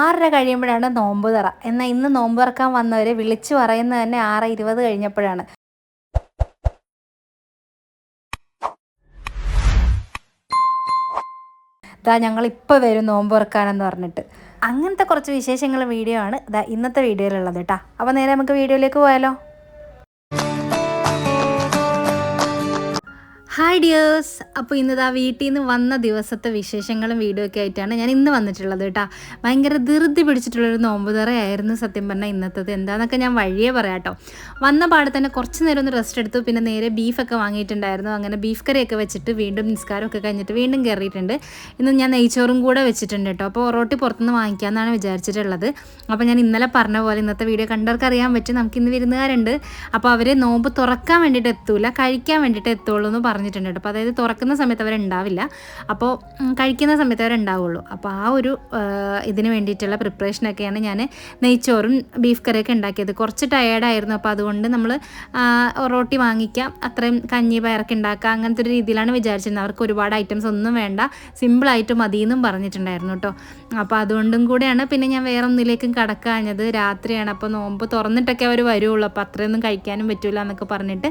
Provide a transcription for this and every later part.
ആറര കഴിയുമ്പോഴാണ് നോമ്പ് തറ. എന്നാൽ ഇന്ന് നോമ്പ് തുറക്കാൻ വന്നവരെ വിളിച്ചു പറയുന്നത് തന്നെ ആറ് ഇരുപത് കഴിഞ്ഞപ്പോഴാണ്. ദാ ഞങ്ങൾ ഇപ്പോൾ വരും നോമ്പ് തുറക്കാനെന്ന് പറഞ്ഞിട്ട്. അങ്ങനത്തെ കുറച്ച് വിശേഷങ്ങൾ വീഡിയോ ആണ് ദാ ഇന്നത്തെ വീഡിയോയിലുള്ളത് കേട്ടോ അപ്പോൾ നേരെ നമുക്ക് വീഡിയോയിലേക്ക് പോയാലോ? ഹായ് ഡിയേഴ്സ് അപ്പോൾ ഇന്നത് വീട്ടിൽ നിന്ന് വന്ന ദിവസത്തെ വിശേഷങ്ങളും വീഡിയോ ഒക്കെ ആയിട്ടാണ് ഞാൻ ഇന്ന് വന്നിട്ടുള്ളത് കേട്ടോ. ഭയങ്കര ധൃതി പിടിച്ചിട്ടുള്ളൊരു നോമ്പുതറയായിരുന്നു സത്യം പറഞ്ഞാൽ ഇന്നത്തത്. എന്താണെന്നൊക്കെ ഞാൻ വഴിയേ പറയാം കേട്ടോ വന്ന പാടെ തന്നെ കുറച്ച് നേരം ഒന്ന് റെസ്റ്റ് എടുത്തു. പിന്നെ നേരെ ബീഫൊക്കെ വാങ്ങിയിട്ടുണ്ടായിരുന്നു. അങ്ങനെ ബീഫ് കറിയൊക്കെ വെച്ചിട്ട് വീണ്ടും നിസ്കാരമൊക്കെ കഴിഞ്ഞിട്ട് വീണ്ടും കയറിയിട്ടുണ്ട് ഇന്ന് ഞാൻ നെയ്ച്ചോറും കൂടെ വെച്ചിട്ടുണ്ട് കേട്ടോ. അപ്പോൾ ഒറോട്ടി പുറത്തുനിന്ന് വാങ്ങിക്കാമെന്നാണ് വിചാരിച്ചിട്ടുള്ളത്. അപ്പോൾ ഞാൻ ഇന്നലെ പറഞ്ഞ പോലെ ഇന്നത്തെ വീഡിയോ കണ്ടവർക്ക് അറിയാൻ പറ്റും. നമുക്ക് ഇന്ന് വിരുന്നുകാരുണ്ട്. അപ്പോൾ അവരെ നോമ്പ് തുറക്കാൻ വേണ്ടിയിട്ട് എത്തൂല കഴിക്കാൻ വേണ്ടിയിട്ട് എത്തുള്ളൂ എന്ന് പറഞ്ഞിട്ടുണ്ട് കേട്ടോ. അപ്പോൾ അതായത് തുറക്കുന്ന സമയത്ത് അവരുണ്ടാവില്ല. അപ്പോൾ കഴിക്കുന്ന സമയത്ത് അവരുണ്ടാവുള്ളൂ. അപ്പോൾ ആ ഒരു ഇതിന് വേണ്ടിയിട്ടുള്ള പ്രിപ്പറേഷനൊക്കെയാണ് ഞാൻ നെയ്ച്ചോറും ബീഫ് കറിയൊക്കെ ഉണ്ടാക്കിയത്. കുറച്ച് ടയേർഡായിരുന്നു അപ്പോൾ അതുകൊണ്ട് നമ്മൾ റോട്ടി വാങ്ങിക്കാം അത്രയും കഞ്ഞി പയറൊക്കെ ഉണ്ടാക്കാം അങ്ങനത്തെ ഒരു രീതിയിലാണ് വിചാരിച്ചിരുന്നത്. അവർക്ക് ഒരുപാട് ഐറ്റംസ് ഒന്നും വേണ്ട. സിമ്പിളായിട്ട് മതി എന്നും പറഞ്ഞിട്ടുണ്ടായിരുന്നു കേട്ടോ. അപ്പോൾ അതുകൊണ്ടും കൂടെയാണ് പിന്നെ ഞാൻ വേറെ ഒന്നിലേക്കും കടക്കാഞ്ഞത്. രാത്രിയാണ്. അപ്പോൾ നോമ്പ് തുറന്നിട്ടൊക്കെ അവർ വരുള്ളൂ. അപ്പോൾ അത്രയൊന്നും കഴിക്കാനും പറ്റൂല എന്നൊക്കെ പറഞ്ഞിട്ട്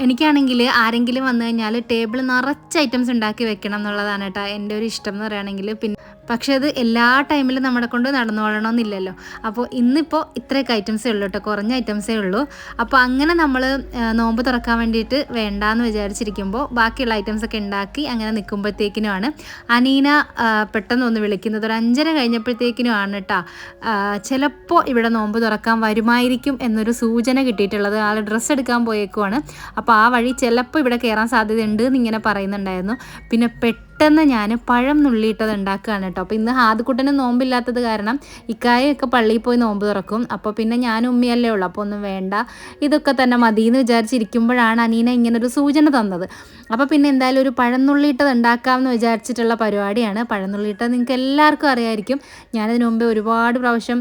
എനിക്കാണെങ്കിൽ ആരെങ്കിലും വന്നു കഴിഞ്ഞാൽ ടേബിൾ നിറച്ച് ഐറ്റംസ് ഉണ്ടാക്കി വെക്കണം എന്നുള്ളതാണ് കേട്ടോ എന്റെ ഒരു ഇഷ്ടം എന്ന് പറയുകയാണെങ്കിൽ പിന്നെ പക്ഷേ അത് എല്ലാ ടൈമിലും നമ്മളെ കൊണ്ട് നടന്നുകൊള്ളണമെന്നില്ലല്ലോ അപ്പോൾ ഇന്നിപ്പോൾ ഇത്രയൊക്കെ ഐറ്റംസേ ഉള്ളൂ കേട്ടോ കുറഞ്ഞ ഐറ്റംസേ ഉള്ളൂ. അപ്പോൾ അങ്ങനെ നമ്മൾ നോമ്പ് തുറക്കാൻ വേണ്ടിയിട്ട് വേണ്ടാന്ന് വിചാരിച്ചിരിക്കുമ്പോൾ ബാക്കിയുള്ള ഐറ്റംസ് ഒക്കെ ഉണ്ടാക്കി അങ്ങനെ നിൽക്കുമ്പോഴത്തേക്കിനുമാണ് അനീന പെട്ടെന്ന് ഒന്ന് വിളിക്കുന്നത്. ഒരു അഞ്ചര കഴിഞ്ഞപ്പോഴത്തേക്കിനുമാണ് കേട്ടോ ചിലപ്പോൾ ഇവിടെ നോമ്പ് തുറക്കാൻ വരുമായിരിക്കും എന്നൊരു സൂചന കിട്ടിയിട്ടുള്ളത്. ആൾ ഡ്രസ്സ് എടുക്കാൻ പോയേക്കുവാണ്. അപ്പോൾ ആ വഴി ചിലപ്പോൾ ഇവിടെ കയറാൻ സാധ്യതയുണ്ട് എന്നിങ്ങനെ പറയുന്നുണ്ടായിരുന്നു. പിന്നെ പെട്ടെന്ന് ഞാൻ പഴം നുള്ളിയിട്ടത് ഉണ്ടാക്കുകയാണ് കേട്ടോ. അപ്പോൾ ഇന്ന് ഹാദുക്കുട്ടന് നോമ്പില്ലാത്തത് കാരണം ഇക്കായൊക്കെ പള്ളിയിൽ പോയി നോമ്പ് തുറക്കും. അപ്പോൾ പിന്നെ ഞാൻ ഉമ്മയല്ലേ ഉള്ളൂ. അപ്പോൾ ഒന്നും വേണ്ട. ഇതൊക്കെ തന്നെ മതി എന്ന് വിചാരിച്ചിരിക്കുമ്പോഴാണ് അനീന ഇങ്ങനൊരു സൂചന തന്നത്. അപ്പോൾ പിന്നെ എന്തായാലും ഒരു പഴന്നുള്ളിയിട്ടത് ഉണ്ടാക്കാമെന്ന് വിചാരിച്ചിട്ടുള്ള പരിപാടിയാണ്. പഴം നിങ്ങൾക്ക് എല്ലാവർക്കും അറിയായിരിക്കും. ഞാനതിന് മുമ്പേ ഒരുപാട് പ്രാവശ്യം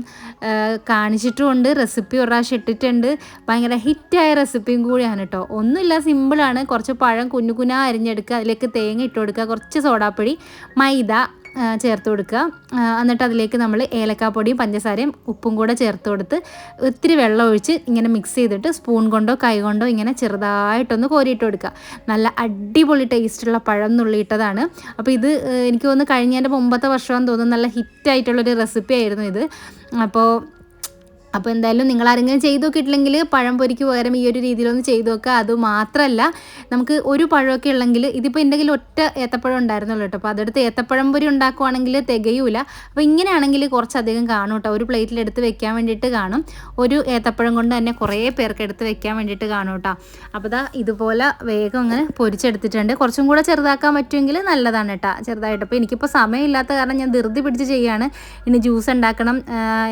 കാണിച്ചിട്ടുമുണ്ട്. റെസിപ്പി ഒരു പ്രാവശ്യം ഇട്ടിട്ടുണ്ട്. ഭയങ്കര ഹിറ്റായ റെസിപ്പിയും കൂടിയാണ് കേട്ടോ ഒന്നുമില്ല സിമ്പിളാണ്. കുറച്ച് പഴം കുഞ്ഞു കുഞ്ഞാ അരിഞ്ഞെടുക്കുക. അതിലേക്ക് തേങ്ങ ഇട്ട് കൊടുക്കുക. കുറച്ച് സോഡാപ്പൊടി മൈദ ചേർത്ത് കൊടുക്കുക. എന്നിട്ട് അതിലേക്ക് നമ്മൾ ഏലക്കാപ്പൊടിയും പഞ്ചസാരയും ഉപ്പും കൂടെ ചേർത്ത് കൊടുത്ത് ഒത്തിരി വെള്ളം ഒഴിച്ച് ഇങ്ങനെ മിക്സ് ചെയ്തിട്ട് സ്പൂൺ കൊണ്ടോ കൈ കൊണ്ടോ ഇങ്ങനെ ചെറുതായിട്ടൊന്ന് കോരിയിട്ട് കൊടുക്കുക. നല്ല അടിപൊളി ടേസ്റ്റുള്ള പഴം നുള്ളിയിട്ടതാണ്. അപ്പോൾ ഇത് എനിക്ക് തോന്നുന്നു കഴിഞ്ഞതിന്റെ മുമ്പത്തെ വർഷമെന്ന് തോന്നുന്നു നല്ല ഹിറ്റായിട്ടുള്ളൊരു റെസിപ്പി ആയിരുന്നു ഇത്. അപ്പോൾ അപ്പോൾ എന്തായാലും നിങ്ങൾ ആരെങ്കിലും ചെയ്ത് നോക്കിയിട്ടില്ലെങ്കിൽ പഴം പൊരിക്ക് പകരം ഈ ഒരു രീതിയിലൊന്ന് ചെയ്ത് നോക്കുക അത് മാത്രമല്ല നമുക്ക് ഒരു പഴമൊക്കെ ഉള്ളെങ്കിൽ ഇതിപ്പോൾ എന്റെ കയ്യിൽ ഒറ്റ ഏത്തപ്പഴം ഉണ്ടായിരുന്നുള്ളൂ കേട്ടോ. അപ്പോൾ അതെടുത്ത് ഏത്തപ്പഴം പൊരി ഉണ്ടാക്കുവാണെങ്കിൽ തികയൂല. അപ്പോൾ ഇങ്ങനെയാണെങ്കിൽ കുറച്ചധികം കാണും കേട്ടോ. ഒരു പ്ലേറ്റിൽ എടുത്ത് വെക്കാൻ വേണ്ടിയിട്ട് കാണും. ഒരു ഏത്തപ്പഴം കൊണ്ട് തന്നെ കുറേ പേർക്ക് എടുത്ത് വെക്കാൻ വേണ്ടിയിട്ട് കാണും കേട്ടോ. അപ്പോൾ ദാ ഇതുപോലെ വേഗം അങ്ങനെ പൊരിച്ചെടുത്തിട്ടുണ്ട്. കുറച്ചും കൂടെ ചെറുതാക്കാൻ പറ്റുമെങ്കിൽ നല്ലതാണ് കേട്ടോ ചെറുതായിട്ട്. അപ്പോൾ എനിക്കിപ്പോൾ സമയമില്ലാത്ത കാരണം ഞാൻ ധൃതി പിടിച്ച് ചെയ്യാണ്. ഇനി ജ്യൂസ് ഉണ്ടാക്കണം.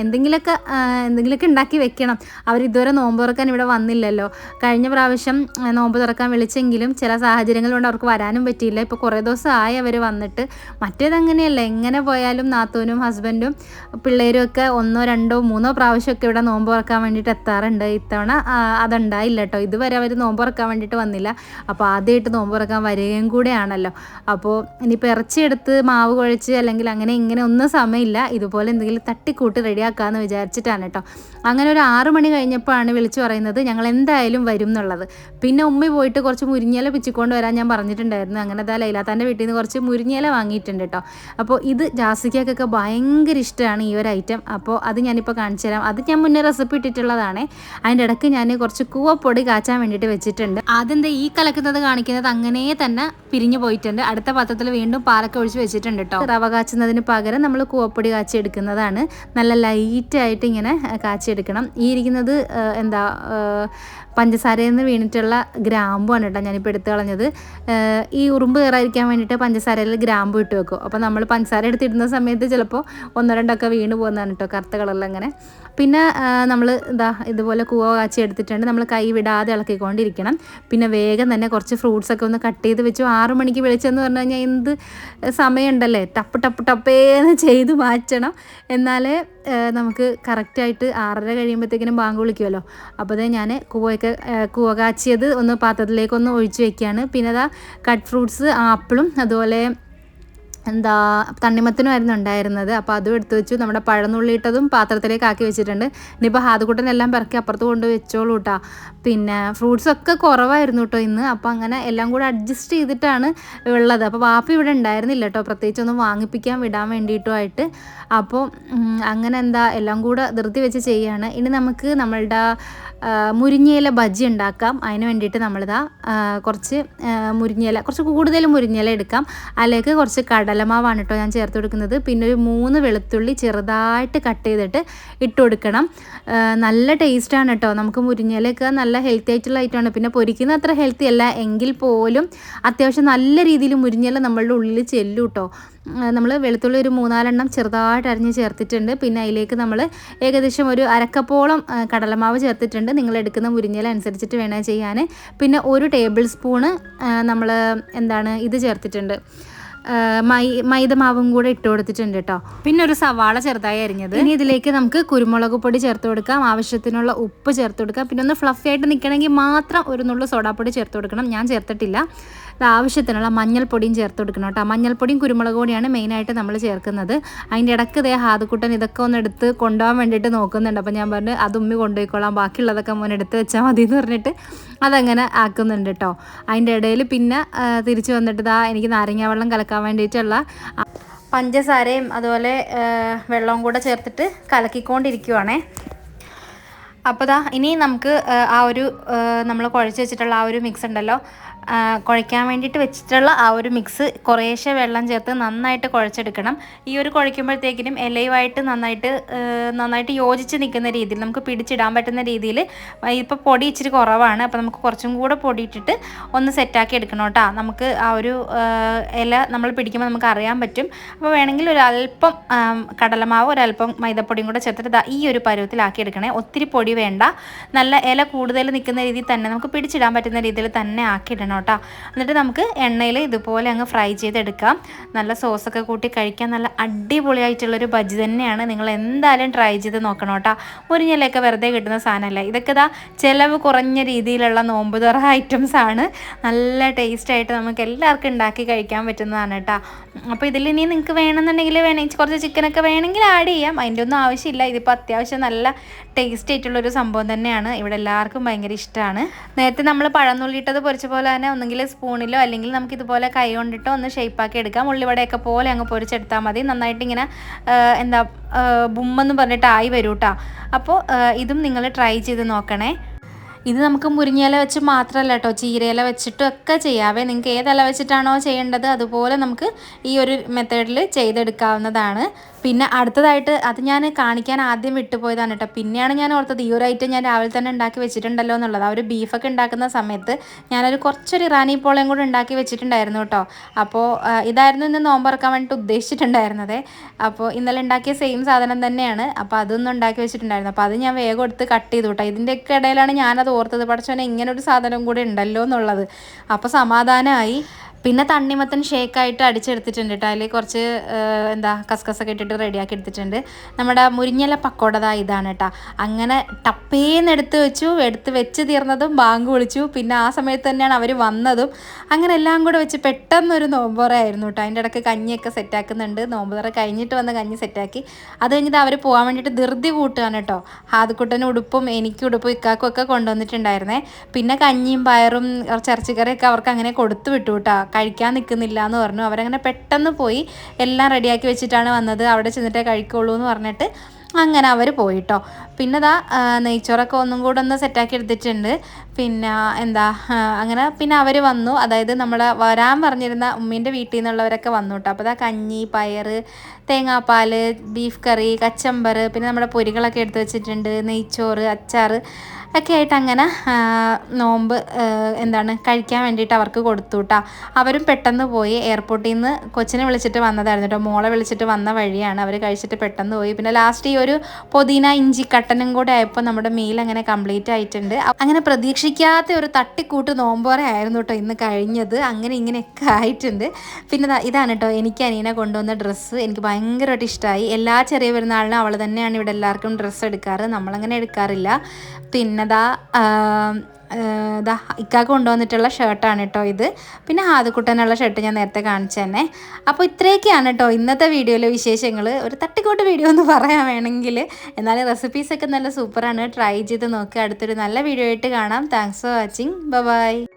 എന്തെങ്കിലുമൊക്കെ ആ, എന്തെങ്കിലുമൊക്കെ ഉണ്ടാക്കി വെക്കണം. അവർ ഇതുവരെ നോമ്പ് തുറക്കാൻ ഇവിടെ വന്നില്ലല്ലോ. കഴിഞ്ഞ പ്രാവശ്യം നോമ്പ് തുറക്കാൻ വിളിച്ചെങ്കിലും ചില സാഹചര്യങ്ങൾ കൊണ്ട് അവർക്ക് വരാനും പറ്റിയില്ല. ഇപ്പോൾ കുറേ ആയി അവർ വന്നിട്ട്. മറ്റേതങ്ങനെയല്ല എങ്ങനെ പോയാലും നാത്തൂനും ഹസ്ബൻഡും പിള്ളേരും ഒക്കെ ഒന്നോ രണ്ടോ മൂന്നോ പ്രാവശ്യമൊക്കെ ഇവിടെ നോമ്പ് തുറക്കാൻ വേണ്ടിയിട്ട് എത്താറുണ്ട്. ഇത്തവണ അതുണ്ടായില്ല കേട്ടോ. ഇതുവരെ അവർ നോമ്പ് തുറക്കാൻ വേണ്ടിയിട്ട് വന്നില്ല. അപ്പോൾ ആദ്യമായിട്ട് നോമ്പ് തുറക്കാൻ വരികയും കൂടെയാണല്ലോ. അപ്പോൾ ഇനിയിപ്പോൾ ഇറച്ചിയെടുത്ത് മാവ് കുഴച്ച് അല്ലെങ്കിൽ അങ്ങനെ ഇങ്ങനെ ഒന്നും സമയമില്ല. ഇതുപോലെ എന്തെങ്കിലും തട്ടിക്കൂട്ട് റെഡിയാക്കാമെന്ന് വിചാരിച്ചിട്ടാണ് കേട്ടോ. അങ്ങനെ ഒരു ആറു മണി കഴിഞ്ഞപ്പോഴാണ് വിളിച്ചു പറയുന്നത് ഞങ്ങൾ എന്തായാലും വരും എന്നുള്ളത്. പിന്നെ ഉമ്മ പോയിട്ട് കുറച്ച് മുരിങ്ങയില പിച്ചിക്കൊണ്ട് വരാൻ ഞാൻ പറഞ്ഞിട്ടുണ്ടായിരുന്നു. അങ്ങനെ ദാ ലൈലാത്താന്റെ വീട്ടിൽ നിന്ന് കുറച്ച് മുരിങ്ങയില വാങ്ങിയിട്ടുണ്ട് കേട്ടോ. അപ്പോൾ ഇത് ജാസിക്കൊക്കെ ഭയങ്കര ഇഷ്ടമാണ് ഈ ഒരു ഐറ്റം അപ്പോൾ അത് ഞാനിപ്പോൾ കാണിച്ചു തരാം. അത് ഞാൻ മുന്നേ റെസിപ്പി ഇട്ടിട്ടുള്ളതാണ്. അതിന്റെ ഇടയ്ക്ക് ഞാൻ കുറച്ച് കൂവപ്പൊടി കാച്ചാൻ വേണ്ടിയിട്ട് വെച്ചിട്ടുണ്ട്. ആദ്യം ഈ കലക്കുന്നത് കാണിക്കുന്നത് അങ്ങനെ തന്നെ പിരിഞ്ഞു പോയിട്ടുണ്ട്. അടുത്ത പാത്രത്തിൽ വീണ്ടും പാലൊക്കെ ഒഴിച്ച് വെച്ചിട്ടുണ്ട് കേട്ടോ. റവ കാച്ചുന്നതിന് പകരം നമ്മൾ കൂവപ്പൊടി കാച്ചി എടുക്കുന്നതാണ്. നല്ല ലൈറ്റായിട്ട് ഇങ്ങനെ കാച്ചിയെടുക്കണം. ഈ ഇരിക്കുന്നത് എന്താ പഞ്ചസാരയിൽ നിന്ന് വീണിട്ടുള്ള ഗ്രാമ്പുമാണ് കേട്ടോ ഞാനിപ്പോൾ എടുത്തു കളഞ്ഞത്. ഈ ഉറുമ്പ് കയറാതിരിക്കാൻ വേണ്ടിയിട്ട് പഞ്ചസാരയിൽ ഗ്രാമ്പു ഇട്ട് വെക്കും. അപ്പോൾ നമ്മൾ പഞ്ചസാര എടുത്തിടുന്ന സമയത്ത് ചിലപ്പോൾ ഒന്നോ രണ്ടൊക്കെ വീണ് പോകുന്നതാണ് കേട്ടോ കറുത്ത കളറിൽ അങ്ങനെ പിന്നെ നമ്മൾ ഇതാ ഇതുപോലെ കൂവ കാച്ചി എടുത്തിട്ടുണ്ട്. നമ്മൾ കൈ വിടാതെ ഇളക്കിക്കൊണ്ടിരിക്കണം. പിന്നെ വേഗം തന്നെ കുറച്ച് ഫ്രൂട്ട്സൊക്കെ ഒന്ന് കട്ട് ചെയ്ത് വെച്ചു. ആറു മണിക്ക് വിളിച്ചെന്ന് പറഞ്ഞു കഴിഞ്ഞാൽ എന്ത് സമയമുണ്ടല്ലേ? ടപ്പ് ടപ്പ് ടപ്പേന്ന് ചെയ്ത് മാറ്റണം. എന്നാലേ നമുക്ക് കറക്റ്റായിട്ട് ആറര കഴിയുമ്പോഴത്തേക്കിനും ബാങ്ക് വിളിക്കുമല്ലോ അപ്പോൾ ഞാൻ കൂവയൊക്കെ ഏഹ്, കൂവ കാച്ചിയത് ഒന്ന് പാത്രത്തിലേക്കൊന്ന് ഒഴിച്ച് വെക്കുകയാണ് പിന്നെ അതാ കട്ട് ഫ്രൂട്ട്സ് ആപ്പിളും അതുപോലെ എന്താ തണ്ണിമത്തനുമായിരുന്നു ഉണ്ടായിരുന്നത്. അപ്പോൾ അതും എടുത്തു വെച്ചു. നമ്മുടെ പഴന്നുള്ളിയിട്ടതും പാത്രത്തിലേക്ക് ആക്കി വെച്ചിട്ടുണ്ട്. ഇനിയിപ്പോൾ ഹാദുക്കുട്ടനെല്ലാം പിറക്കി അപ്പുറത്ത് കൊണ്ട് വെച്ചോളൂ കേട്ടോ പിന്നെ ഫ്രൂട്ട്സ് ഒക്കെ കുറവായിരുന്നു കേട്ടോ ഇന്ന്. അപ്പോൾ അങ്ങനെ എല്ലാം കൂടെ അഡ്ജസ്റ്റ് ചെയ്തിട്ടാണ് ഉള്ളത്. അപ്പോൾ വാപ്പ ഇവിടെ ഉണ്ടായിരുന്നില്ല കേട്ടോ പ്രത്യേകിച്ച് ഒന്നും വാങ്ങിപ്പിക്കാൻ വിടാൻ വേണ്ടിയിട്ടുമായിട്ട് അപ്പോൾ അങ്ങനെ എന്താ എല്ലാം കൂടെ ധൃതി വെച്ച് ചെയ്യുകയാണ് ഇനി നമുക്ക് നമ്മളുടെ മുരിങ്ങയില ബജ്ജി ഉണ്ടാക്കാം. അതിന് വേണ്ടിയിട്ട് നമ്മളിതാ കുറച്ച് മുരിങ്ങയില കുറച്ച് കൂടുതൽ മുരിങ്ങയില എടുക്കാം. അതിലേക്ക് കുറച്ച് കടലമാവാണ് കേട്ടോ ഞാൻ ചേർത്ത് കൊടുക്കുന്നത്. പിന്നെ ഒരു മൂന്ന് വെളുത്തുള്ളി ചെറുതായിട്ട് കട്ട് ചെയ്തിട്ട് ഇട്ട് കൊടുക്കണം. നല്ല ടേസ്റ്റാണ് കേട്ടോ. നമുക്ക് മുരിങ്ങയിലൊക്കെ നല്ല ഹെൽത്തി ആയിട്ടുള്ള ഐറ്റമാണ് പിന്നെ പൊരിക്കുന്ന അത്ര ഹെൽത്തി അല്ല. എങ്കിൽ പോലും അത്യാവശ്യം നല്ല രീതിയിൽ മുരിങ്ങയില നമ്മളുടെ ഉള്ളിൽ ചെല്ലും കേട്ടോ. നമ്മൾ വെളുത്തുള്ളി ഒരു മൂന്നാലെണ്ണം ചെറുതായിട്ട് അരിഞ്ഞ് ചേർത്തിട്ടുണ്ട്. പിന്നെ അതിലേക്ക് നമ്മൾ ഏകദേശം ഒരു അരക്കപ്പോളം കടലമാവ് ചേർത്തിട്ടുണ്ട്. നിങ്ങൾ എടുക്കുന്ന മുരിഞ്ഞല അനുസരിച്ചിട്ട് വേണം ചെയ്യാൻ പിന്നെ ഒരു ടേബിൾ സ്പൂണ് നമ്മൾ എന്താണ് ഇത് ചേർത്തിട്ടുണ്ട്. മൈ മൈദമാവും കൂടെ ഇട്ട് കൊടുത്തിട്ടുണ്ട് കേട്ടോ പിന്നെ ഒരു സവാള ചെറുതായി അരിഞ്ഞത്. ഇനി ഇതിലേക്ക് നമുക്ക് കുരുമുളക് പൊടി ചേർത്ത് കൊടുക്കാം. ആവശ്യത്തിനുള്ള ഉപ്പ് ചേർത്ത് കൊടുക്കാം. പിന്നെ ഒന്ന് ഫ്ലഫി ആയിട്ട് നിൽക്കണമെങ്കിൽ മാത്രം ഒരു നുള്ളു സോഡാപ്പൊടി ചേർത്ത് കൊടുക്കണം. ഞാൻ ചേർത്തിട്ടില്ല. ആവശ്യത്തിനുള്ള മഞ്ഞൾപ്പൊടിയും ചേർത്ത് കൊടുക്കണം കേട്ടോ. മഞ്ഞൾപ്പൊടിയും കുരുമുളക് പൊടിയാണ് മെയിനായിട്ട് നമ്മൾ ചേർക്കുന്നത്. അതിന്റെ ഇടയ്ക്ക് ഇതേ ഹാദുക്കുട്ടൻ ഇതൊക്കെ ഒന്ന് എടുത്ത് കൊണ്ടുപോകാൻ വേണ്ടിയിട്ട് നോക്കുന്നുണ്ട്. അപ്പോൾ ഞാൻ പറഞ്ഞു അത് ഉമ്മി കൊണ്ടുപോയിക്കോളാം. ബാക്കിയുള്ളതൊക്കെ മോൻ എടുത്ത് വെച്ചാൽ മതി എന്ന് പറഞ്ഞിട്ട് അതങ്ങനെ ആക്കുന്നുണ്ട് കേട്ടോ. അതിന്റെ ഇടയിൽ പിന്നെ തിരിച്ച് വന്നിട്ട് ഇതാ എനിക്ക് നാരങ്ങ വെള്ളം കലക്കാൻ വേണ്ടിയിട്ടുള്ള പഞ്ചസാരയും അതുപോലെ വെള്ളവും കൂടെ ചേർത്തിട്ട് കലക്കിക്കൊണ്ടിരിക്കുവാണേ. അപ്പോൾ ദാ ഇനി നമുക്ക് ആ ഒരു നമ്മൾ കുഴച്ച് വെച്ചിട്ടുള്ള ആ ഒരു മിക്സ് ഉണ്ടല്ലോ. കുഴയ്ക്കാൻ വേണ്ടിയിട്ട് വെച്ചിട്ടുള്ള ആ ഒരു മിക്സ് കുറേശ്ശെ വെള്ളം ചേർത്ത് നന്നായിട്ട് കുഴച്ചെടുക്കണം. ഈ ഒരു കുഴയ്ക്കുമ്പോഴത്തേക്കിനും ഇലയുമായിട്ട് നന്നായിട്ട് നന്നായിട്ട് യോജിച്ച് നിൽക്കുന്ന രീതിയിൽ നമുക്ക് പിടിച്ചിടാൻ പറ്റുന്ന രീതിയിൽ ഇപ്പോൾ പൊടി ഇച്ചിരി കുറവാണ്. അപ്പോൾ നമുക്ക് കുറച്ചും കൂടെ പൊടി ഇട്ടിട്ട് ഒന്ന് സെറ്റാക്കി എടുക്കണം കേട്ടോ. നമുക്ക് ആ ഒരു ഇല നമ്മൾ പിടിക്കുമ്പോൾ നമുക്ക് അറിയാൻ പറ്റും. അപ്പോൾ വേണമെങ്കിൽ ഒരു അല്പം കടലമാവ് ഒരല്പം മൈദപ്പൊടിയും കൂടെ ചേർത്തിട്ട് ഈ ഒരു പരുവത്തിലാക്കി എടുക്കണേ. ഒത്തിരി പൊടി വേണ്ട. നല്ല ഇല കൂടുതൽ നിൽക്കുന്ന രീതിയിൽ തന്നെ നമുക്ക് പിടിച്ചിടാൻ പറ്റുന്ന രീതിയിൽ തന്നെ ആക്കിയിടണം കേട്ടോ എന്നിട്ട് നമുക്ക് എണ്ണയിൽ ഇതുപോലെ അങ്ങ് ഫ്രൈ ചെയ്തെടുക്കാം. നല്ല സോസൊക്കെ കൂട്ടി കഴിക്കാൻ നല്ല അടിപൊളിയായിട്ടുള്ളൊരു ബജ്ജി തന്നെയാണ്. നിങ്ങൾ എന്തായാലും ട്രൈ ചെയ്ത് നോക്കണം കേട്ടോ മുരിഞ്ഞലൊക്കെ വെറുതെ കിട്ടുന്ന സാധനമല്ല. ഇതൊക്കെ ഇതാ ചിലവ് കുറഞ്ഞ രീതിയിലുള്ള നോമ്പ് തുറ ഐറ്റംസ് ആണ്. നല്ല ടേസ്റ്റ് ആയിട്ട് നമുക്ക് എല്ലാവർക്കും ഉണ്ടാക്കി കഴിക്കാൻ പറ്റുന്നതാണ് കേട്ടോ അപ്പോൾ ഇതിൽ ഇനി നിങ്ങൾക്ക് വേണമെന്നുണ്ടെങ്കിൽ വേണമെങ്കിൽ കുറച്ച് ചിക്കനൊക്കെ വേണമെങ്കിൽ ആഡ് ചെയ്യാം. അതിന്റെ ഒന്നും ആവശ്യമില്ല. ഇതിപ്പോൾ അത്യാവശ്യം നല്ല ടേസ്റ്റ് ആയിട്ടുള്ളൊരു സംഭവം തന്നെയാണ്. ഇവിടെ എല്ലാവർക്കും ഭയങ്കര ഇഷ്ടമാണ് നേരത്തെ നമ്മൾ പഴം നുള്ളിയിട്ടത് പൊരിച്ച പോലെ തന്നെ ഒന്നെങ്കിൽ സ്പൂണിലോ അല്ലെങ്കിൽ നമുക്ക് ഇതുപോലെ കൈ കൊണ്ടിട്ടോ ഒന്ന് ഷേപ്പാക്കി എടുക്കാം. ഉള്ളിവടയൊക്കെ പോലെ അങ്ങ് പൊരിച്ചെടുത്താൽ മതി. നന്നായിട്ട് ഇങ്ങനെ എന്താ ബുമ്മെന്ന് പറഞ്ഞിട്ട് ആയി വരും അപ്പോൾ ഇതും നിങ്ങൾ ട്രൈ ചെയ്ത് നോക്കണേ. ഇത് നമുക്ക് മുരിങ്ങയില വെച്ച് മാത്രമല്ല കേട്ടോ ചീരയില വെച്ചിട്ടും ഒക്കെ ചെയ്യാവേ നിങ്ങൾക്ക് ഏതില വെച്ചിട്ടാണോ ചെയ്യേണ്ടത് അതുപോലെ നമുക്ക് ഈ ഒരു മെത്തേഡിൽ ചെയ്തെടുക്കാവുന്നതാണ്. പിന്നെ അടുത്തതായിട്ട് അത് ഞാൻ കാണിക്കാൻ ആദ്യം വിട്ടുപോയതാണ് കേട്ടോ. പിന്നെയാണ് ഞാൻ ഓർത്തത് ഈ ഒരു ഐറ്റം ഞാൻ രാവിലെ തന്നെ ഉണ്ടാക്കി വെച്ചിട്ടുണ്ടല്ലോ എന്നുള്ളത്. ആ ഒരു ബീഫൊക്കെ ഉണ്ടാക്കുന്ന സമയത്ത് ഞാനൊരു കുറച്ചൊരു ഇറാനി പോളയും കൂടെ ഉണ്ടാക്കി വെച്ചിട്ടുണ്ടായിരുന്നു കേട്ടോ. അപ്പോൾ ഇതായിരുന്നു ഇന്ന് നോമ്പറക്കാൻ വേണ്ടിയിട്ട് ഉദ്ദേശിച്ചിട്ടുണ്ടായിരുന്നത്. അപ്പോൾ ഇന്നലെ ഉണ്ടാക്കിയ സെയിം സാധനം തന്നെയാണ്. അപ്പോൾ അതൊന്നും ഉണ്ടാക്കി വെച്ചിട്ടുണ്ടായിരുന്നു. അപ്പോൾ അത് ഞാൻ വേഗം എടുത്ത് കട്ട് ചെയ്തു കേട്ടോ. ഇതിന്റെയൊക്കെ ഇടയിലാണ് ഞാനത് ഓർത്തത്. പഠിച്ചോനെ ഇങ്ങനൊരു സാധനം കൂടെ ഉണ്ടല്ലോ എന്നുള്ളത്. അപ്പോൾ സമാധാനമായി പിന്നെ തണ്ണിമത്തൻ ഷേക്കായിട്ട് അടിച്ചെടുത്തിട്ടുണ്ട് കേട്ടോ. അതിൽ കുറച്ച് എന്താ കസ്കസൊക്കെ ഇട്ടിട്ട് റെഡിയാക്കി എടുത്തിട്ടുണ്ട്. നമ്മുടെ മുരിഞ്ഞല പക്കോടത ഇതാണ് കേട്ടോ. അങ്ങനെ ടപ്പേന്ന് എടുത്ത് വെച്ചു എടുത്ത് വെച്ച് തീർന്നതും ബാങ്ക് വിളിച്ചു. പിന്നെ ആ സമയത്ത് തന്നെയാണ് അവർ വന്നതും. അങ്ങനെ എല്ലാം കൂടെ വെച്ച് പെട്ടെന്നൊരു നോമ്പുറയായിരുന്നു കേട്ടോ. അതിന്റെ ഇടയ്ക്ക് കഞ്ഞിയൊക്കെ സെറ്റാക്കുന്നുണ്ട്. നോമ്പുറ കഴിഞ്ഞിട്ട് വന്ന് കഞ്ഞി സെറ്റാക്കി. അത് കഴിഞ്ഞിട്ട് അവർ പോകാൻ വേണ്ടിയിട്ട് ധൃതി കൂട്ടുകയാണ് കേട്ടോ. ഹാദക്കുട്ടന് ഉടുപ്പും എനിക്ക് ഉടുപ്പും ഇക്കാക്കും ഒക്കെ കൊണ്ടുവന്നിട്ടുണ്ടായിരുന്നേ. പിന്നെ കഞ്ഞിയും പയറും കുറച്ച് ഇറച്ചിക്കറിയൊക്കെ അവർക്ക് അങ്ങനെ കൊടുത്തു വിട്ടു കേട്ടോ. കഴിക്കാൻ നിൽക്കുന്നില്ല എന്ന് പറഞ്ഞു. അവരങ്ങനെ പെട്ടെന്ന് പോയി എല്ലാം റെഡിയാക്കി വെച്ചിട്ടാണ് വന്നത്. അവിടെ ചെന്നിട്ടേ കഴിക്കുള്ളൂ എന്ന് പറഞ്ഞിട്ട് അങ്ങനെ അവർ പോയിട്ടോ. പിന്നെ ദാ നെയ്ച്ചോറൊക്കെ ഒന്നും കൂടെ ഒന്ന് സെറ്റാക്കി എടുത്തിട്ടുണ്ട്. പിന്നെ എന്താ അങ്ങനെ പിന്നെ അവർ വന്നു. അതായത് നമ്മൾ വരാൻ പറഞ്ഞിരുന്ന ഉമ്മീന്റെ വീട്ടിൽ നിന്നുള്ളവരൊക്കെ വന്നു കേട്ടോ. അപ്പോൾ ഇതാ കഞ്ഞി പയർ തേങ്ങാപ്പാൽ ബീഫ് കറി കച്ചമ്പർ പിന്നെ നമ്മുടെ പൊരികളൊക്കെ എടുത്ത് വെച്ചിട്ടുണ്ട്. നെയ്ച്ചോറ് അച്ചാർ ഒക്കെ ആയിട്ട് അങ്ങനെ നോമ്പ് എന്താണ് കഴിക്കാൻ വേണ്ടിയിട്ട് അവർക്ക് കൊടുത്തു കേട്ടോ അവരും പെട്ടെന്ന് പോയി എയർപോർട്ടിൽ നിന്ന് കൊച്ചിനെ വിളിച്ചിട്ട് വന്നതായിരുന്നു കേട്ടോ മോളെ വിളിച്ചിട്ട് വന്ന വഴിയാണ് അവർ കഴിച്ചിട്ട് പെട്ടെന്ന് പോയി. പിന്നെ ലാസ്റ്റ് ഈ ഒരു പൊതിന ഇഞ്ചി കട്ടനും കൂടെ ആയപ്പോൾ നമ്മുടെ മീൽ അങ്ങനെ കംപ്ലീറ്റ് ആയിട്ടുണ്ട്. അങ്ങനെ പ്രതീക്ഷിക്കാത്ത ഒരു തട്ടിക്കൂട്ട് നോമ്പോറെ ആയിരുന്നു കേട്ടോ ഇന്ന് കഴിഞ്ഞത്. അങ്ങനെ ഇങ്ങനെയൊക്കെ ആയിട്ടുണ്ട്. പിന്നെ ഇതാണ് കേട്ടോ എനിക്ക് അനീനെ കൊണ്ടുവന്ന ഡ്രസ്സ് എനിക്ക് ഭയങ്കരമായിട്ട് ഇഷ്ടമായി എല്ലാ ചെറിയ പെരുന്നാളിനും അവൾ തന്നെയാണ് ഇവിടെ എല്ലാവർക്കും ഡ്രസ്സ് എടുക്കാറ്. നമ്മളങ്ങനെ എടുക്കാറില്ല. പിന്നെ ദാ ഇതാ ഇക്കാക്ക് കൊണ്ടുവന്നിട്ടുള്ള ഷർട്ടാണ് കേട്ടോ ഇത്. പിന്നെ ഹാദക്കുട്ടനുള്ള ഷർട്ട് ഞാൻ നേരത്തെ കാണിച്ചു തന്നെ. അപ്പോൾ ഇത്രയൊക്കെയാണ് കേട്ടോ ഇന്നത്തെ വീഡിയോയിലെ വിശേഷങ്ങൾ ഒരു തട്ടിക്കോട്ട് വീഡിയോ എന്ന് പറയാൻ വേണമെങ്കിൽ എന്നാലും റെസിപ്പീസൊക്കെ നല്ല സൂപ്പറാണ് ട്രൈ ചെയ്ത് നോക്കുക അടുത്തൊരു നല്ല വീഡിയോ ആയിട്ട് കാണാം. Thanks for watching bye